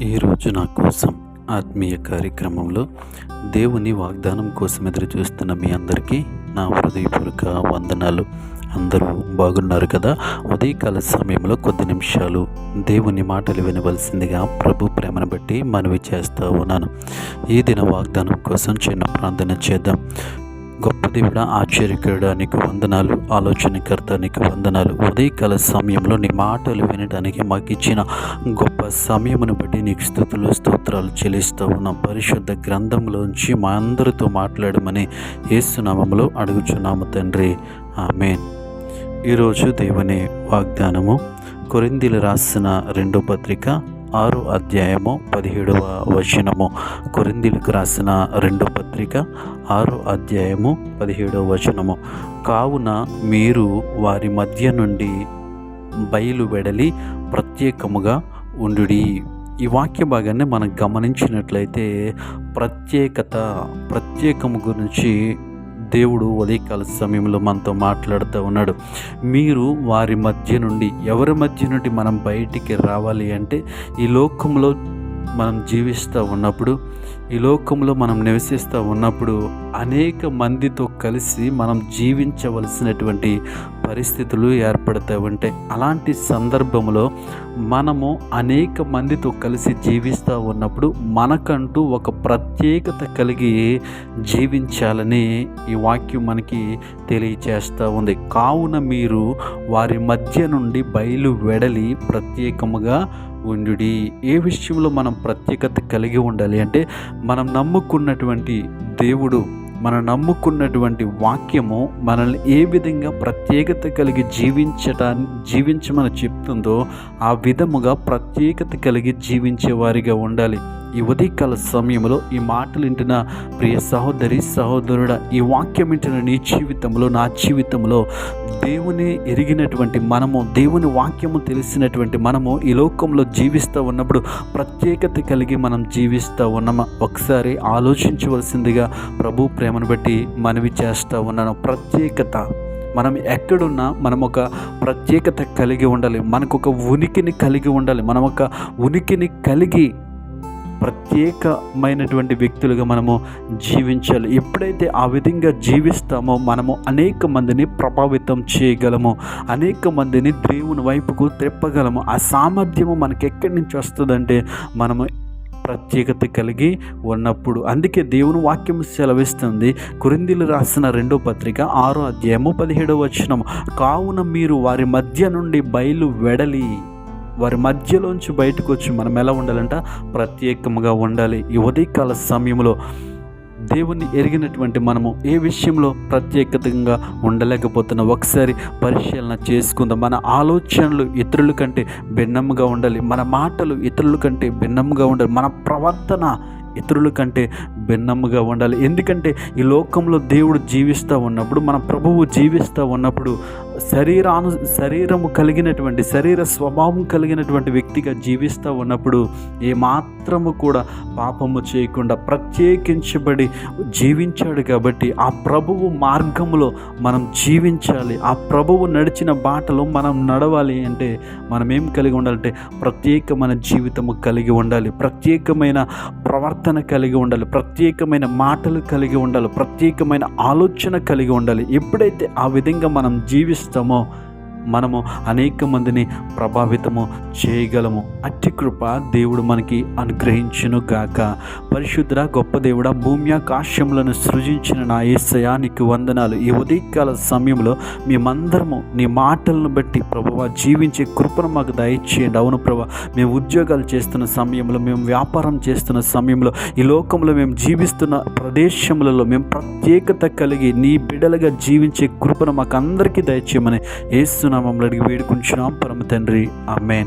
ఈరోజు నా కోసం ఆత్మీయ కార్యక్రమంలో దేవుని వాగ్దానం కోసం ఎదురు చూస్తున్న మీ అందరికీ నా హృదయపూర్వక వందనాలు. అందరూ బాగున్నారు కదా? ఉదయకాల సమయంలో కొద్ది నిమిషాలు దేవుని మాటలు వినవలసిందిగా ప్రభు ప్రేమను బట్టి మనవి చేస్తూ ఉన్నాను. ఈ దిన వాగ్దానం కోసం చిన్న ప్రార్థన చేద్దాం. గొప్ప దేవుడ ఆశ్చర్యకరుడా నీకు వందనాలు ఆలోచనకర్త నీకు వందనాలు. ఉదయకాల సమయంలో నీ మాటలు వినడానికి మాకు ఇచ్చిన గొప్ప సమయమును బట్టి నీకు స్థుతులు స్తోత్రాలు చెల్లిస్తూ ఉన్నాం. పరిశుద్ధ గ్రంథంలోంచి మా అందరితో మాట్లాడమని ఏసునామంలో అడుగుచున్నాము తండ్రి. ఆమెన్. ఈరోజు దేవుని వాగ్దానము కొరిందీలు రాసిన రెండో పత్రిక అధ్యాయము పదిహేడవ వచనము. కొరిందిలకు రాసిన రెండో పత్రిక ఆరో అధ్యాయము పదిహేడవ వచనము. కావున మీరు వారి మధ్య నుండి బయలు వెడలి ప్రత్యేకముగా ఉండు ఈ వాక్య భాగాన్ని మనం గమనించినట్లయితే ప్రత్యేకత ప్రత్యేకము గురించి దేవుడు ఉదయకాల సమయంలో మనతో మాట్లాడుతూ ఉన్నాడు. మీరు వారి మధ్య నుండి ఎవరి మధ్య నుండి మనం బయటికి రావాలి అంటే ఈ లోకంలో మనం జీవిస్తూ ఉన్నప్పుడు ఈ లోకంలో మనం నివసిస్తూ ఉన్నప్పుడు అనేక మందితో కలిసి మనం జీవించవలసినటువంటి పరిస్థితులు ఏర్పడతా ఉంటాయి అలాంటి సందర్భంలో మనము అనేక మందితో కలిసి జీవిస్తూ ఉన్నప్పుడు మనకంటూ ఒక ప్రత్యేకత కలిగి జీవించాలని ఈ వాక్యం మనకి తెలియచేస్తూ ఉంది. కావున మీరు వారి మధ్య నుండి బయలు వెడలి ప్రత్యేకముగా ఉండు ఏ విషయంలో మనం ప్రత్యేకత కలిగి ఉండాలి అంటే మనం నమ్ముకున్నటువంటి దేవుడు మనం నమ్ముకున్నటువంటి వాక్యము మనల్ని ఏ విధంగా ప్రత్యేకత కలిగి జీవించటాన్ని జీవించమని చెప్తుందో ఆ విధముగా ప్రత్యేకత కలిగి జీవించే వారిగా ఉండాలి. ఈ ఉదయకాల సమయంలో ఈ మాటలు వింటున్న ప్రియ సహోదరి సహోదరుడ ఈ వాక్యం వింటున్న నీ జీవితంలో నా జీవితంలో దేవుని ఎరిగినటువంటి మనము దేవుని వాక్యము తెలిసినటువంటి మనము ఈ లోకంలో జీవిస్తూ ఉన్నప్పుడు ప్రత్యేకత కలిగి మనం జీవిస్తూ ఉన్నామా? ఒకసారి ఆలోచించవలసిందిగా ప్రభు ప్రేమను బట్టి మనవి చేస్తూ ఉన్నాను. ప్రత్యేకత. మనం ఎక్కడున్నా మనం ఒక ప్రత్యేకత కలిగి ఉండాలి. మనకు ఒక ఉనికిని కలిగి ఉండాలి. మనం ఒక ఉనికిని కలిగి ప్రత్యేకమైనటువంటి వ్యక్తులుగా మనము జీవించాలి. ఎప్పుడైతే ఆ విధంగా జీవిస్తామో మనము అనేక మందిని ప్రభావితం చేయగలము. అనేక మందిని దేవుని వైపుకు త్రిప్పగలము ఆ సామర్థ్యము మనకి ఎక్కడి నుంచి వస్తుందంటే మనము ప్రత్యేకత కలిగి ఉన్నప్పుడు. అందుకే దేవుని వాక్యం సెలవిస్తుంది. కురిందిలు రాసిన రెండో పత్రిక ఆరో అధ్యాయము పదిహేడవ వచ్చినము కావున మీరు వారి మధ్య నుండి బయలు వెడలి వారి మధ్యలోంచి బయటకు వచ్చి మనం ఎలా ఉండాలంట? ప్రత్యేకంగా ఉండాలి. ఈ ఉదయకాల సమయంలో దేవుణ్ణి ఎరిగినటువంటి మనము ఏ విషయంలో ప్రత్యేకతంగా ఉండలేకపోతున్నా ఒకసారి పరిశీలన చేసుకుందాం. మన ఆలోచనలు ఇతరుల కంటే భిన్నంగా ఉండాలి. మన మాటలు ఇతరుల కంటే భిన్నంగా ఉండాలి. మన ప్రవర్తన ఇతరుల కంటే భిన్నంగా ఉండాలి. ఎందుకంటే ఈ లోకంలో దేవుడు జీవిస్తూ ఉన్నప్పుడు మన ప్రభువు జీవిస్తూ ఉన్నప్పుడు శరీరాను శరీరము కలిగినటువంటి శరీర స్వభావం కలిగినటువంటి వ్యక్తిగా జీవిస్తూ ఉన్నప్పుడు ఏమాత్రము కూడా పాపము చేయకుండా ప్రత్యేకించబడి జీవించాడు కాబట్టి ఆ ప్రభువు మార్గంలో మనం జీవించాలి. ఆ ప్రభువు నడిచిన బాటలో మనం నడవాలి అంటే మనం ఏం కలిగి ఉండాలంటే ప్రత్యేకమైన జీవితము కలిగి ఉండాలి. ప్రత్యేకమైన ప్రవర్తన కలిగి ఉండాలి. ప్రత్యేకమైన మాటలు కలిగి ఉండాలి. ప్రత్యేకమైన ఆలోచన కలిగి ఉండాలి. ఎప్పుడైతే ఆ విధంగా మనం జీవిస్తామో మనము అనేక మందిని ప్రభావితము చేయగలము. అట్టి కృప దేవుడు మనకి అనుగ్రహించును గాక. పరిశుద్ధ గొప్ప దేవుడ భూమి ఆకాశములను సృజించిన నా ఏసయానికి వందనాలు. ఈ ఉదయకాల సమయంలో మేమందరము నీ మాటలను బట్టి ప్రభువ జీవించే కృపను మాకు దయచేయండి. అవును ప్రభా మేము ఉద్యోగాలు చేస్తున్న సమయంలో మేము వ్యాపారం చేస్తున్న సమయంలో ఈ లోకంలో మేము జీవిస్తున్న ప్రదేశములలో మేము ప్రత్యేకత కలిగి నీ బిడలుగా జీవించే కృపను మాకు అందరికీ దయచేయమని ఏసు నామంలో అడిగి వేడుకుంటున్నాం పరమ తండ్రి. అమ్మేన్